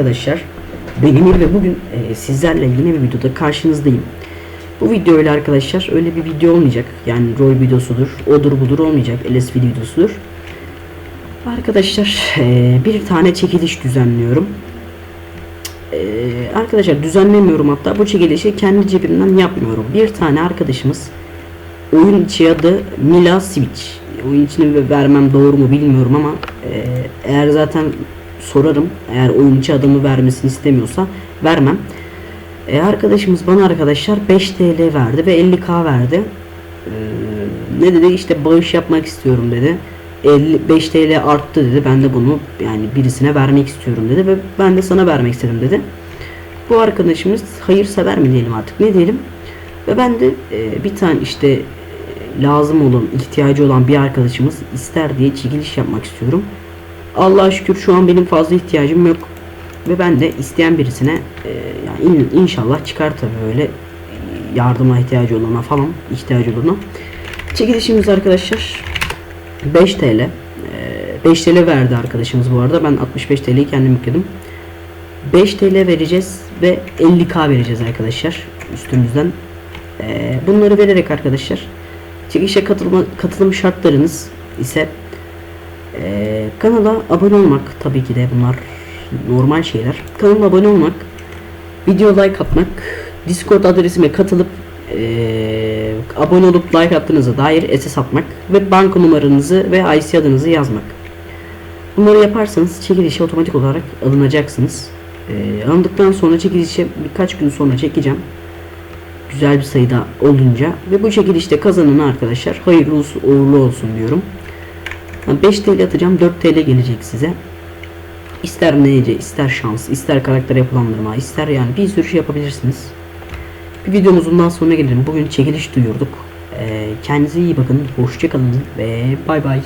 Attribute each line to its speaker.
Speaker 1: arkadaşlar. Ben Emir ve bugün e, sizlerle yine bir videoda karşınızdayım. Bu video öyle arkadaşlar öyle bir video olmayacak. Yani rol videosudur, odur budur olmayacak. LSV videosudur. Arkadaşlar e, bir tane çekiliş düzenliyorum. E, arkadaşlar düzenlemiyorum hatta bu çekilişi kendi cebimden yapmıyorum. Bir tane arkadaşımız oyun içi adı Mila Switch. Oyun içini vermem doğru mu bilmiyorum ama e, eğer zaten sorarım. Eğer oyun içi adımı vermesini istemiyorsa vermem. E, arkadaşımız bana arkadaşlar 5 TL verdi ve 50k verdi. E, ne dedi işte bağış yapmak istiyorum dedi. 55 TL arttı dedi. Ben de bunu yani birisine vermek istiyorum dedi ve ben de sana vermek istedim dedi. Bu arkadaşımız hayırsever mi diyelim artık ne diyelim. Ve ben de e, bir tane işte e, lazım olan, ihtiyacı olan bir arkadaşımız ister diye çekiliş yapmak istiyorum. Allah'a şükür şu an benim fazla ihtiyacım yok. Ve ben de isteyen birisine e, yani in- inşallah çıkar tabii böyle e, yardıma ihtiyacı olana falan ihtiyacı olana. Çekilişimiz arkadaşlar 5 TL. E, 5 TL verdi arkadaşımız bu arada. Ben 65 TL'yi kendim yükledim. 5 TL vereceğiz ve 50k vereceğiz arkadaşlar üstümüzden. Ee, bunları vererek arkadaşlar çekişe katılma, katılım şartlarınız ise ee, kanala abone olmak tabii ki de bunlar normal şeyler. Kanala abone olmak, video like atmak, Discord adresime katılıp ee, abone olup like attığınıza dair SS atmak ve banka numaranızı ve IC adınızı yazmak. Bunları yaparsanız çekilişe otomatik olarak alınacaksınız. Ee, alındıktan sonra çekilişe birkaç gün sonra çekeceğim. Güzel bir sayıda olunca ve bu çekilişte kazanana arkadaşlar hayırlı uğurlu olsun diyorum. Yani 5 TL atacağım 4 TL gelecek size. İster neyce, ister şans, ister karakter yapılandırma, ister yani bir sürü şey yapabilirsiniz. Bir videomuzun daha sonuna gelelim. Bugün çekiliş duyurduk. Ee, kendinize iyi bakın, hoşçakalın ve bay bay.